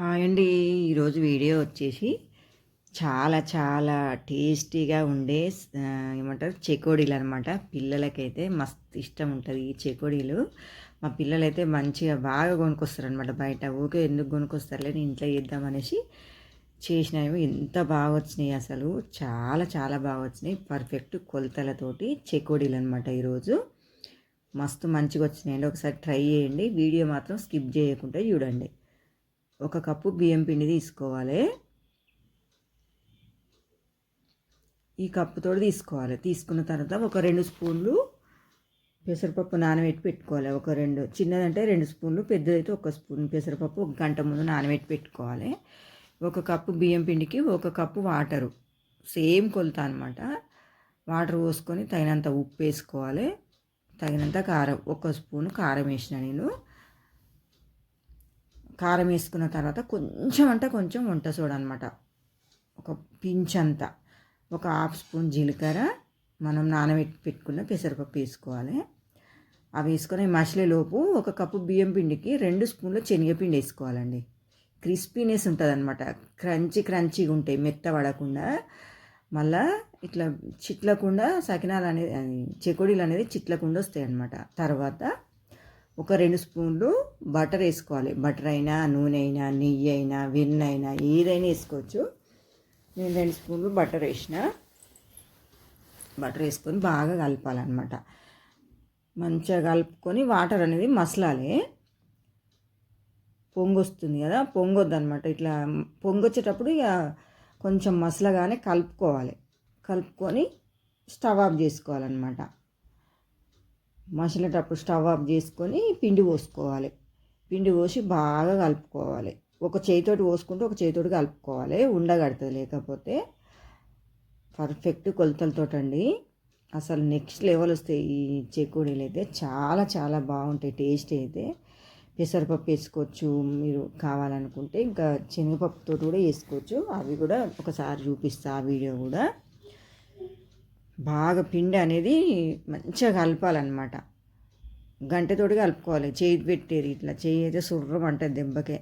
Hi అండి. ఈరోజు video వచ్చేసి చాలా చాలా టేస్టీగా ఉండే ఏమంటారు చెకోడీలు అనమాట పిల్లలకైతే మస్తు ఇష్టం ఉంటుంది ఈ చెకోడీలు. మా పిల్లలైతే మంచిగా బాగా కొనుక్కొస్తారు అనమాట బయట. ఊకే ఎందుకు కొనుక్కొస్తారులే నేను ఇంట్లో చేద్దామనేసి చేసినవి ఎంత బాగా వచ్చినాయి అసలు. చాలా చాలా బాగా వచ్చినాయి. పర్ఫెక్ట్ కొలతలతోటి చెకోడీలు అనమాట ఈరోజు. మస్తు మంచిగా వచ్చినాయండి ఒకసారి ట్రై చేయండి. వీడియో మాత్రం స్కిప్ చేయకుండా చూడండి. ఒక కప్పు బియ్యం పిండి తీసుకోవాలి. ఈ కప్పుతో తీసుకోవాలి. తీసుకున్న తర్వాత ఒక రెండు స్పూన్లు పెసరపప్పు నానబెట్టి పెట్టుకోవాలి. ఒక రెండు చిన్నదంటే రెండు స్పూన్లు పెద్దదైతే ఒక స్పూన్ పెసరపప్పు ఒక గంట ముందు నానబెట్టి పెట్టుకోవాలి. ఒక కప్పు బియ్యం పిండికి ఒక కప్పు వాటరు. సేమ్ కొలత అనమాట వాటర్ పోసుకొని తగినంత ఉప్పు వేసుకోవాలి. తగినంత కారం ఒక స్పూన్ కారం వేసిన నేను. కారం వేసుకున్న తర్వాత కొంచెం అంటే కొంచెం వంట సోడా అనమాట ఒక పించ్ అంత. ఒక హాఫ్ స్పూన్ జీలకర్ర మనం నానబెట్టి పెట్టుకున్న పెసరపప్పు వేసుకోవాలి. అవి వేసుకొని మసిలేలోపు ఒక కప్పు బియ్యం పిండికి రెండు స్పూన్ల శనగపిండి వేసుకోవాలండి. క్రిస్పీనెస్ ఉంటుంది అనమాట క్రంచి క్రంచిగా ఉంటాయి మెత్త పడకుండా. మళ్ళా ఇట్లా చిట్లకుండా సకినాలు అనేది చెకోడీలు అనేది చిట్లకుండా వస్తాయి అన్నమాట తర్వాత ఒక రెండు స్పూన్లు బటర్ వేసుకోవాలి. బటర్ అయినా నూనె అయినా నెయ్యి అయినా వెన్న అయినా ఏదైనా వేసుకోవచ్చు. నేను రెండు స్పూన్లు బటర్ వేసిన. బటర్ వేసుకొని బాగా కలపాలన్నమాట. మంచిగా కలుపుకొని వాటర్ అనేది మసలాలి. పొంగొస్తుంది కదా పొంగొద్దు అనమాట ఇట్లా పొంగొచ్చేటప్పుడు ఇక కొంచెం మసలగానే కలుపుకోవాలి. కలుపుకొని స్టవ్ ఆఫ్ చేసుకోవాలన్నమాట. మసిలేటప్పుడు స్టవ్ ఆఫ్ చేసుకొని పిండి పోసుకోవాలి. పిండి పోసి బాగా కలుపుకోవాలి. ఒక చేతితోటి పోసుకుంటే ఒక చేతితోటి కలుపుకోవాలి. ఉండగడుతుంది లేకపోతే పర్ఫెక్ట్ కొలతలతోటండి. అసలు నెక్స్ట్ లెవెల్ వస్తాయి ఈ చెకోడీలు అయితే చాలా చాలా బాగుంటాయి. టేస్ట్ అయితే పెసరపప్పు వేసుకోవచ్చు. మీరు కావాలనుకుంటే ఇంకా శనగపప్పుతో కూడా వేసుకోవచ్చు. అవి కూడా ఒకసారి చూపిస్తా ఆ వీడియో కూడా. బాగా పిండి అనేది మంచిగా కలపాలన్నమాట. గంటతోటి కలుపుకోవాలి. చేయి పెట్టేది ఇట్లా. చేయి అయితే సుర్రమంటుంది దెబ్బకే.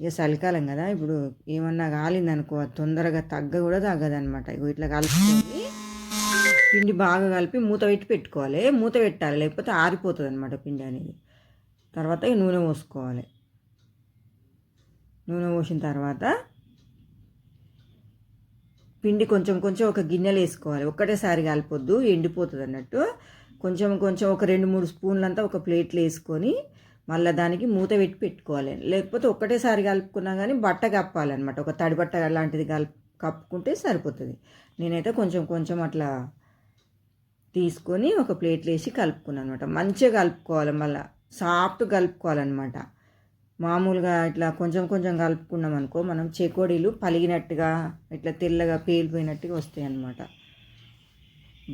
ఇక చలికాలం కదా. ఇప్పుడు ఏమన్నా కాలిందనుకో తొందరగా తగ్గ కూడా తగ్గదనమాట ఇగో ఇట్లా కలుపుకొని పిండి బాగా కలిపి మూత పెట్టి పెట్టుకోవాలి. మూత పెట్టాలి. లేకపోతే ఆరిపోతుంది అనమాట పిండి అనేది. తర్వాత ఇక నూనె పోసుకోవాలి. నూనె పోసిన తర్వాత పిండి కొంచెం కొంచెం ఒక గిన్నెలు వేసుకోవాలి. ఒక్కటేసారి కాలిపోద్దు ఎండిపోతుంది అన్నట్టు. కొంచెం కొంచెం ఒక రెండు మూడు స్పూన్లంతా ఒక ప్లేట్లో వేసుకొని మళ్ళీ దానికి మూత పెట్టి పెట్టుకోవాలి. లేకపోతే ఒక్కటేసారి కలుపుకున్నా కానీ బట్ట కప్పాలన్నమాట. ఒక తడి బట్ట లాంటిది కలుపు కప్పుకుంటే సరిపోతుంది. నేనైతే కొంచెం కొంచెం అట్లా తీసుకొని ఒక ప్లేట్లో వేసి కలుపుకున్నాను అనమాట మంచిగా కలుపుకోవాలి మళ్ళీ. సాఫ్ట్ కలుపుకోవాలన్నమాట. మామూలుగా ఇట్లా కొంచెం కొంచెం కలుపుకున్నాం అనుకో మనం చెకోడీలు పలిగినట్టుగా ఇట్లా తెల్లగా పేలిపోయినట్టుగా వస్తాయి అన్నమాట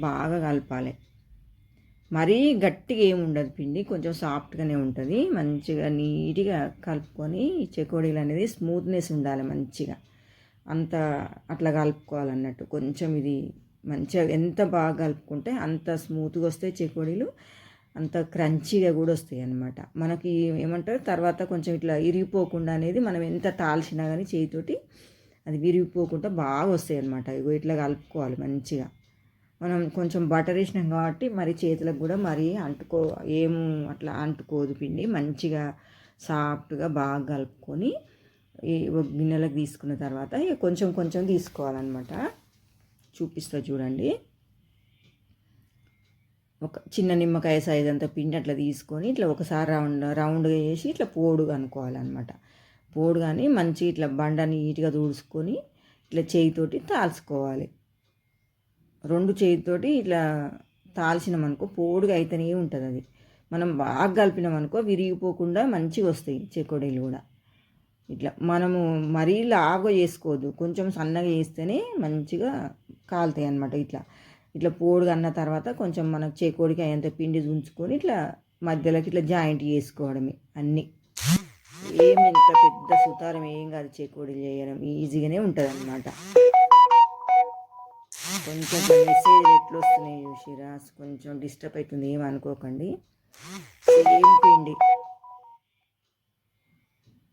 బాగా కలపాలి. మరీ గట్టిగా ఏమి ఉండదు పిండి కొంచెం సాఫ్ట్గానే ఉంటుంది. మంచిగా నీట్గా కలుపుకొని చెకోడీలు అనేది స్మూత్నెస్ ఉండాలి మంచిగా. అంత అట్లా కలుపుకోవాలన్నట్టు. కొంచెం ఇది మంచిగా ఎంత బాగా కలుపుకుంటే అంత స్మూత్గా వస్తాయి చెకోడీలు. అంత క్రంచీగా కూడా వస్తాయి అన్నమాట. మనకి ఏమంటారు? తర్వాత కొంచెం ఇట్లా ఇరిగిపోకుండా అనేది మనం ఎంత తాల్చినా కానీ చేతితోటి అది విరిగిపోకుండా బాగా వస్తాయి అన్నమాట. ఇగో ఇట్లా కలుపుకోవాలి మంచిగా. మనం కొంచెం బటర్ వేసినాం కాబట్టి మరి చేతులకు కూడా మరి అంటుకో ఏం అట్లా అంటుకోదు పిండి. మంచిగా సాఫ్ట్గా బాగా కలుపుకొని గిన్నెలకు తీసుకున్న తర్వాత ఇక కొంచెం కొంచెం తీసుకోవాలన్నమాట. చూపిస్తా చూడండి. ఒక చిన్న నిమ్మకాయ సైజ్ అంత పిండి అట్లా తీసుకొని ఇట్లా ఒకసారి రౌండ్ రౌండ్గా చేసి ఇట్లా పోడుగా అనుకోవాలన్నమాట. పోడు కానీ మంచి ఇట్లా బండ నీట్గా తుడుచుకొని ఇట్లా చేయితోటి తాల్చుకోవాలి. రెండు చేతితోటి ఇట్లా తాల్చినాం అనుకో పోడుగా అయితేనే ఉంటుంది అది. మనం బాగా కలిపినాం అనుకో విరిగిపోకుండా మంచిగా వస్తాయి చెకోడీలు కూడా. ఇట్లా మనము మరీ లాగా చేసుకోవద్దు. కొంచెం సన్నగా చేస్తేనే మంచిగా కాలుతాయి అన్నమాట ఇట్లా. ఇట్లా పోడుగా అన్న తర్వాత కొంచెం మనకు చేకోడికి అయ్యేంత పిండి ఉంచుకొని ఇట్లా మధ్యలోకి ఇట్లా జాయింట్ చేసుకోవడమే అన్నీ. ఏం ఇంత పెద్ద సుతారం ఏం కాదు చేకోడి చేయడం ఈజీగానే ఉంటుంది అనమాట కొంచెం మెసేజ్ ఎట్లా వస్తున్నాయి చూసిరా కొంచెం డిస్టర్బ్ అవుతుంది ఏం అనుకోకండి. పిండి.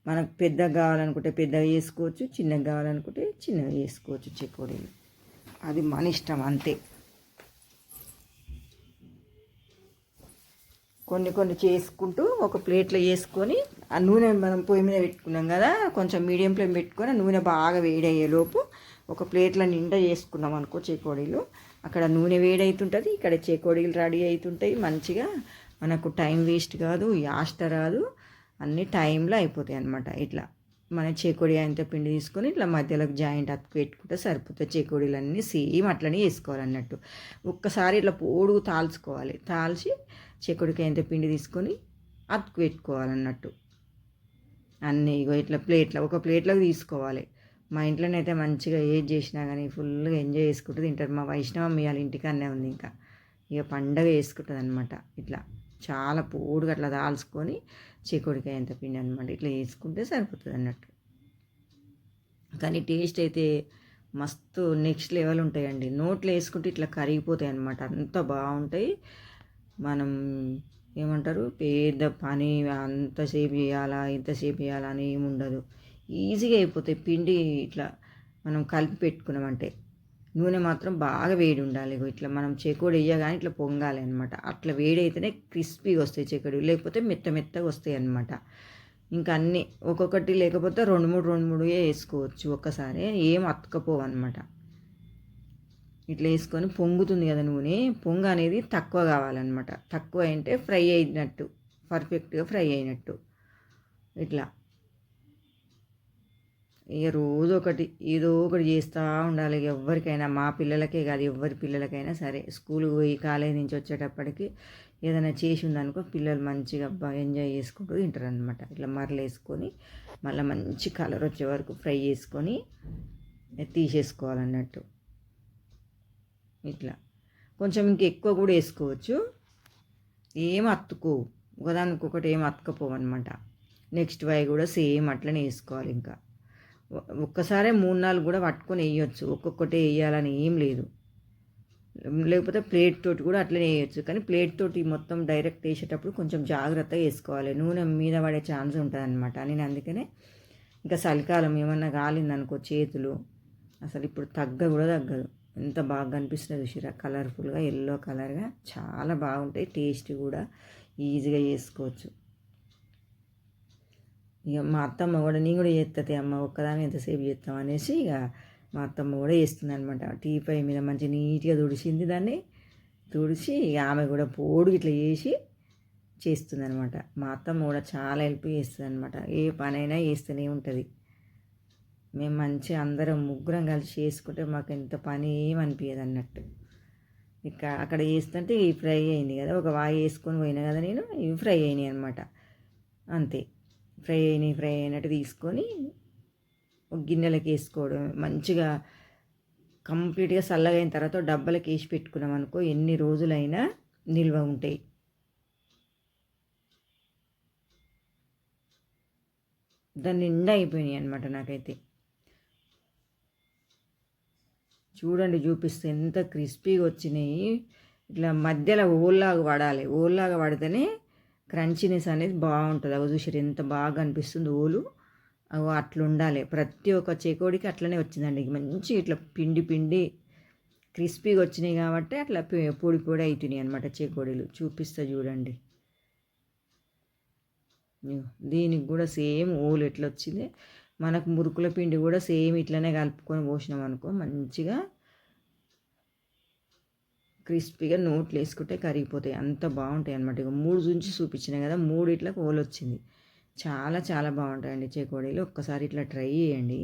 మనకు పెద్దగా కావాలనుకుంటే పెద్దగా చేసుకోవచ్చు చిన్నగా కావాలనుకుంటే చిన్నగా చేసుకోవచ్చు చెకోడీలు అది మన ఇష్టం అంతే. కొన్ని కొన్ని చేసుకుంటూ ఒక ప్లేట్లో వేసుకొని ఆ నూనె మనం పొయ్యి మీద పెట్టుకున్నాం కదా కొంచెం మీడియం ఫ్లేమ్ పెట్టుకొని నూనె బాగా వేడయ్యేలోపు ఒక ప్లేట్లో నిండా చేసుకున్నాం అనుకో చేకోడీలు. అక్కడ నూనె వేడవుతుంటుంది ఇక్కడ చేకోడీలు రెడీ అవుతుంటాయి మంచిగా మనకు టైం వేస్ట్ కాదు యాస్ట్ రాదు. అన్ని టైంలో అయిపోతాయి అనమాట ఇట్లా మన చేకోడి అంత పిండి తీసుకొని ఇట్లా మధ్యలోకి జాయింట్ అతుకు పెట్టుకుంటే సరిపోతాయి చేకోడీలు అన్నీ సేమ్ అట్లనే వేసుకోవాలన్నట్టు ఒక్కసారి ఇట్లా పొడుగు తాల్చుకోవాలి. తాల్చి చెకుడికి ఎంత పిండి తీసుకొని అతుకు పెట్టుకోవాలన్నట్టు. అన్నీ ఇగో ఇట్లా ప్లేట్లో ఒక ప్లేట్లోకి తీసుకోవాలి. మా ఇంట్లోనైతే మంచిగా ఏది చేసినా కానీ ఫుల్గా ఎంజాయ్ చేసుకుంటూ తింటారు. మా వైష్ణవం ఇవాళ వాళ్ళ ఇంటికన్నే ఉంది ఇంకా. ఇక పండగ వేసుకుంటుంది అనమాట ఇట్లా. చాలా పూడుగా అట్లా దాల్చుకొని చిక్కుడికాయ ఎంత పిండి అనమాట ఇట్లా వేసుకుంటే సరిపోతుంది అన్నట్టు కానీ టేస్ట్ అయితే మస్తు నెక్స్ట్ లెవెల్ ఉంటాయండి. నోట్లో వేసుకుంటే ఇట్లా కరిగిపోతాయి అనమాట అంత బాగుంటాయి. మనం ఏమంటారు? పెద్ద పని అంతసేపు చేయాలా ఇంతసేపు చేయాలా అని ఏమి ఉండదు. ఈజీగా అయిపోతాయి పిండి ఇట్లా మనం కలిపి పెట్టుకున్నామంటే నూనె మాత్రం బాగా వేడి ఉండాలి. ఇట్లా మనం చెకోడి వేయగానే ఇట్లా పొంగాలి అనమాట అట్లా వేడి అయితేనే క్రిస్పీగా వస్తాయి చెకోడి. లేకపోతే మెత్త మెత్తగా వస్తాయి అనమాట ఇంకా అన్నీ ఒక్కొక్కటి లేకపోతే రెండు మూడు రెండు మూడు వేసుకోవచ్చు. ఒక్కసారి ఏం అతుకపోవు అనమాట ఇట్లా వేసుకొని పొంగుతుంది కదా నూనె. పొంగ అనేది తక్కువ కావాలన్నమాట. తక్కువ అంటే ఫ్రై అయినట్టు పర్ఫెక్ట్గా ఫ్రై అయినట్టు. ఇట్లా. ఇక రోజు ఒకటి ఏదో ఒకటి చేస్తూ ఉండాలి ఎవరికైనా మా పిల్లలకే కాదు ఎవరి పిల్లలకైనా సరే. స్కూల్కి పోయి కాలేజీ నుంచి వచ్చేటప్పటికి ఏదైనా చేసి ఉందనుకో పిల్లలు మంచిగా బాగా ఎంజాయ్ చేసుకుంటూ తింటారు అనమాట ఇట్లా మరలేసుకొని మళ్ళీ మంచి కలర్ వచ్చే వరకు ఫ్రై చేసుకొని తీసేసుకోవాలన్నట్టు. ఇట్లా. కొంచెం ఇంక ఎక్కువ కూడా వేసుకోవచ్చు. ఏం అత్తుకోవు ఒకదానికొకటి ఏం అతుకపోవు అనమాట నెక్స్ట్ వై కూడా సేమ్ అట్లనే వేసుకోవాలి ఇంకా. ఒక్కసారే మూడు నాలుగు కూడా పట్టుకొని వేయొచ్చు. ఒక్కొక్కటే వేయాలని ఏం లేదు. లేకపోతే ప్లేట్ తోటి కూడా అట్లనే వేయొచ్చు. కానీ ప్లేట్ తోటి మొత్తం డైరెక్ట్ వేసేటప్పుడు కొంచెం జాగ్రత్తగా వేసుకోవాలి. నూనె మీద పడే ఛాన్స్ ఉంటుందన్నమాట. నేను అందుకనే ఇంకా చలికాలం ఏమన్నా కాలిందనుకో చేతులు. అసలు ఇప్పుడు తగ్గ కూడా తగ్గదు. ఎంత బాగా కనిపిస్తుంది చూసిరా? కలర్ఫుల్గా ఎల్లో కలర్గా చాలా బాగుంటాయి. టేస్ట్ కూడా ఈజీగా చేసుకోవచ్చు. ఇక మా అత్తమ్మ కూడా నేను కూడా చేస్తుంది అమ్మ ఒక్కదాని ఎంతసేపు చేస్తాం అనేసి ఇక మా అత్తమ్మ కూడా చేస్తుంది అనమాట టీ పై మీద మంచి నీట్గా తుడిచింది దాన్ని. తుడిచి ఇక ఆమె కూడా పోడు ఇట్లా చేసి చేస్తుంది అనమాట మా అత్తమ్మ కూడా చాలా హెల్ప్ చేస్తుంది అనమాట ఏ పనైనా చేస్తూనే ఉంటుంది. మేము మంచిగా అందరం ముగ్గురం కలిసి చేసుకుంటే మాకు ఎంత పని ఏమనిపించదు అన్నట్టు. ఇక అక్కడ చేస్తుంటే ఇవి ఫ్రై అయింది కదా ఒక వాయి వేసుకొని పోయినా కదా నేను ఇవి ఫ్రై అయినాయి అనమాట అంతే. ఫ్రై అయినాయి ఫ్రై అయినట్టు తీసుకొని ఒక గిన్నెలకు వేసుకోవడం. మంచిగా కంప్లీట్గా చల్లగా అయిన తర్వాత డబ్బలకు వేసి పెట్టుకున్నాం అనుకో ఎన్ని రోజులైనా నిల్వ ఉంటాయి. దాని నిండా అయిపోయినాయి అనమాట నాకైతే. చూడండి చూపిస్తే ఎంత క్రిస్పీగా వచ్చినాయి. ఇట్లా మధ్యలో ఓల్లాగా పడాలి. ఓల్లాగా పడితేనే క్రంచినెస్ అనేది బాగుంటుంది. అవి చూసారు ఎంత బాగా అనిపిస్తుంది ఓలు. అవి అట్లా ఉండాలి. ప్రతి ఒక్క చేకోడికి అట్లనే వచ్చిందండి. మంచి ఇట్లా పిండి పిండి క్రిస్పీగా వచ్చినాయి కాబట్టి అట్లా పొడి పొడి అవుతున్నాయి అనమాట చేకోడీలు. చూపిస్తా చూడండి. దీనికి కూడా సేమ్ ఓలు ఎట్లా వచ్చింది? మనకు మురుకుల పిండి కూడా సేమ్ ఇట్లనే కలుపుకొని పోసినాం అనుకో మంచిగా క్రిస్పీగా నోట్లు వేసుకుంటే కరిగిపోతాయి. అంత బాగుంటాయి అనమాట ఇక మూడు నుంచి చూపించినాయి కదా మూడు ఇట్లా కోలు వచ్చింది చాలా చాలా బాగుంటాయండి చేకోడీలు. ఒక్కసారి ఇట్లా ట్రై చేయండి.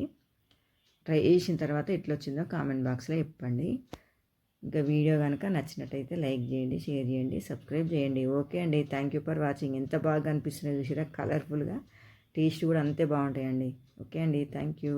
ట్రై చేసిన తర్వాత ఎట్లా వచ్చిందో కామెంట్ బాక్స్లో చెప్పండి. ఇంకా వీడియో కనుక నచ్చినట్టయితే లైక్ చేయండి షేర్ చేయండి సబ్స్క్రైబ్ చేయండి. ఓకే అండి. Thank you for watching. ఎంత బాగా అనిపిస్తున్నాయి చూసిరా కలర్ఫుల్గా. టేస్ట్ కూడా అంతే బాగుంటాయండి. ఓకే అండి. Thank you.